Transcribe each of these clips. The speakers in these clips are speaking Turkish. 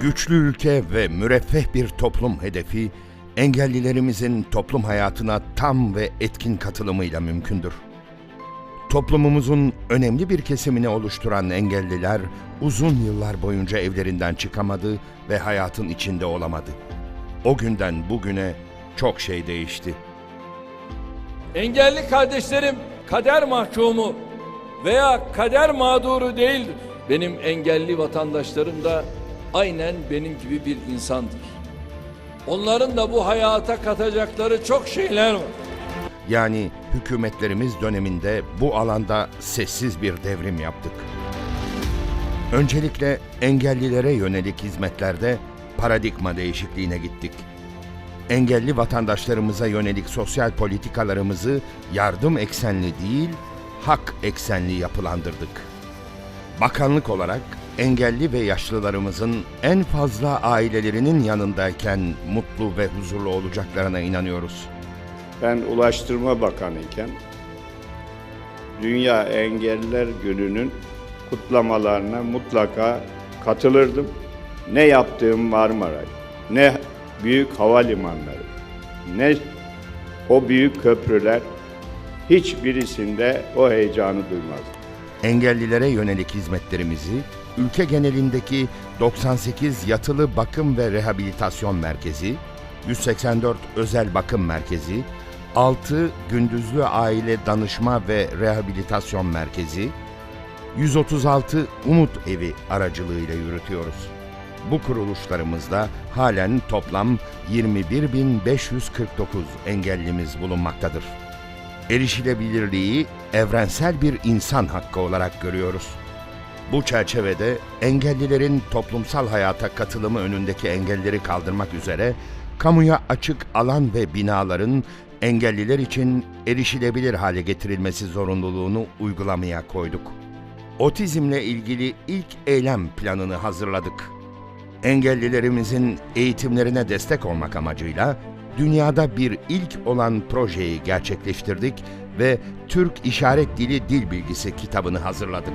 Güçlü ülke ve müreffeh bir toplum hedefi, engellilerimizin toplum hayatına tam ve etkin katılımıyla mümkündür. Toplumumuzun önemli bir kesimini oluşturan engelliler uzun yıllar boyunca evlerinden çıkamadı ve hayatın içinde olamadı. O günden bugüne çok şey değişti. Engelli kardeşlerim kader mahkumu veya kader mağduru değildir. Benim engelli vatandaşlarım da aynen benim gibi bir insandır. Onların da bu hayata katacakları çok şeyler var. Yani hükümetlerimiz döneminde bu alanda sessiz bir devrim yaptık. Öncelikle engellilere yönelik hizmetlerde paradigma değişikliğine gittik. Engelli vatandaşlarımıza yönelik sosyal politikalarımızı yardım eksenli değil, hak eksenli yapılandırdık. Bakanlık olarak engelli ve yaşlılarımızın en fazla ailelerinin yanındayken mutlu ve huzurlu olacaklarına inanıyoruz. Ben Ulaştırma Bakanı iken Dünya Engelliler Günü'nün kutlamalarına mutlaka katılırdım. Ne yaptığım Marmaray, ne büyük havalimanları, ne o büyük köprüler hiçbirisinde o heyecanı duymazdım. Engellilere yönelik hizmetlerimizi ülke genelindeki 98 yatılı bakım ve rehabilitasyon merkezi, 184 özel bakım merkezi, 6 gündüzlü aile danışma ve rehabilitasyon merkezi, 136 Umut Evi aracılığıyla yürütüyoruz. Bu kuruluşlarımızda halen toplam 21.549 engellimiz bulunmaktadır. Erişilebilirliği evrensel bir insan hakkı olarak görüyoruz. Bu çerçevede engellilerin toplumsal hayata katılımı önündeki engelleri kaldırmak üzere kamuya açık alan ve binaların engelliler için erişilebilir hale getirilmesi zorunluluğunu uygulamaya koyduk. Otizmle ilgili ilk eylem planını hazırladık. Engellilerimizin eğitimlerine destek olmak amacıyla dünyada bir ilk olan projeyi gerçekleştirdik ve Türk İşaret Dili Dil Bilgisi kitabını hazırladık.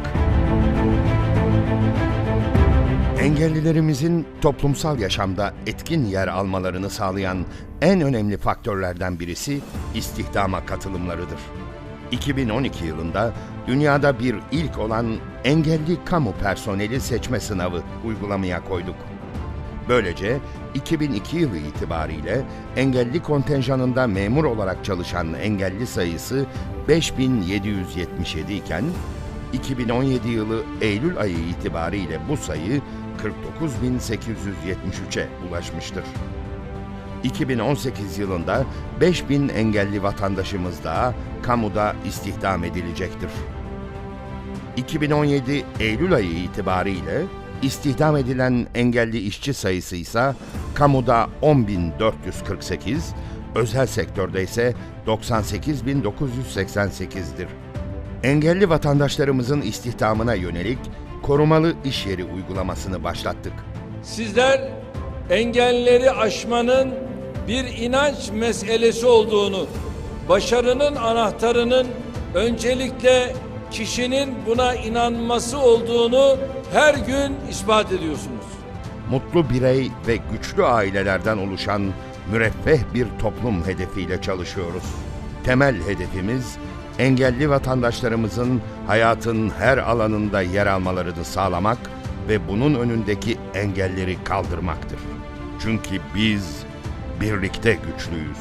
Engellilerimizin toplumsal yaşamda etkin yer almalarını sağlayan en önemli faktörlerden birisi istihdama katılımlarıdır. 2012 yılında dünyada bir ilk olan engelli kamu personeli seçme sınavı uygulamaya koyduk. Böylece 2002 yılı itibariyle engelli kontenjanında memur olarak çalışan engelli sayısı 5777 iken 2017 yılı Eylül ayı itibariyle bu sayı 49873'e ulaşmıştır. 2018 yılında 5000 engelli vatandaşımız daha kamuda istihdam edilecektir. 2017 Eylül ayı itibariyle istihdam edilen engelli işçi sayısı ise kamuda 10.448, özel sektörde ise 98.988'dir. Engelli vatandaşlarımızın istihdamına yönelik korumalı iş yeri uygulamasını başlattık. Sizler engelleri aşmanın bir inanç meselesi olduğunu, başarının anahtarının öncelikle kişinin buna inanması olduğunu her gün ispat ediyorsunuz. mutlu birey ve güçlü ailelerden oluşan müreffeh bir toplum hedefiyle çalışıyoruz. Temel hedefimiz engelli vatandaşlarımızın hayatın her alanında yer almalarını sağlamak ve bunun önündeki engelleri kaldırmaktır. Çünkü biz birlikte güçlüyüz.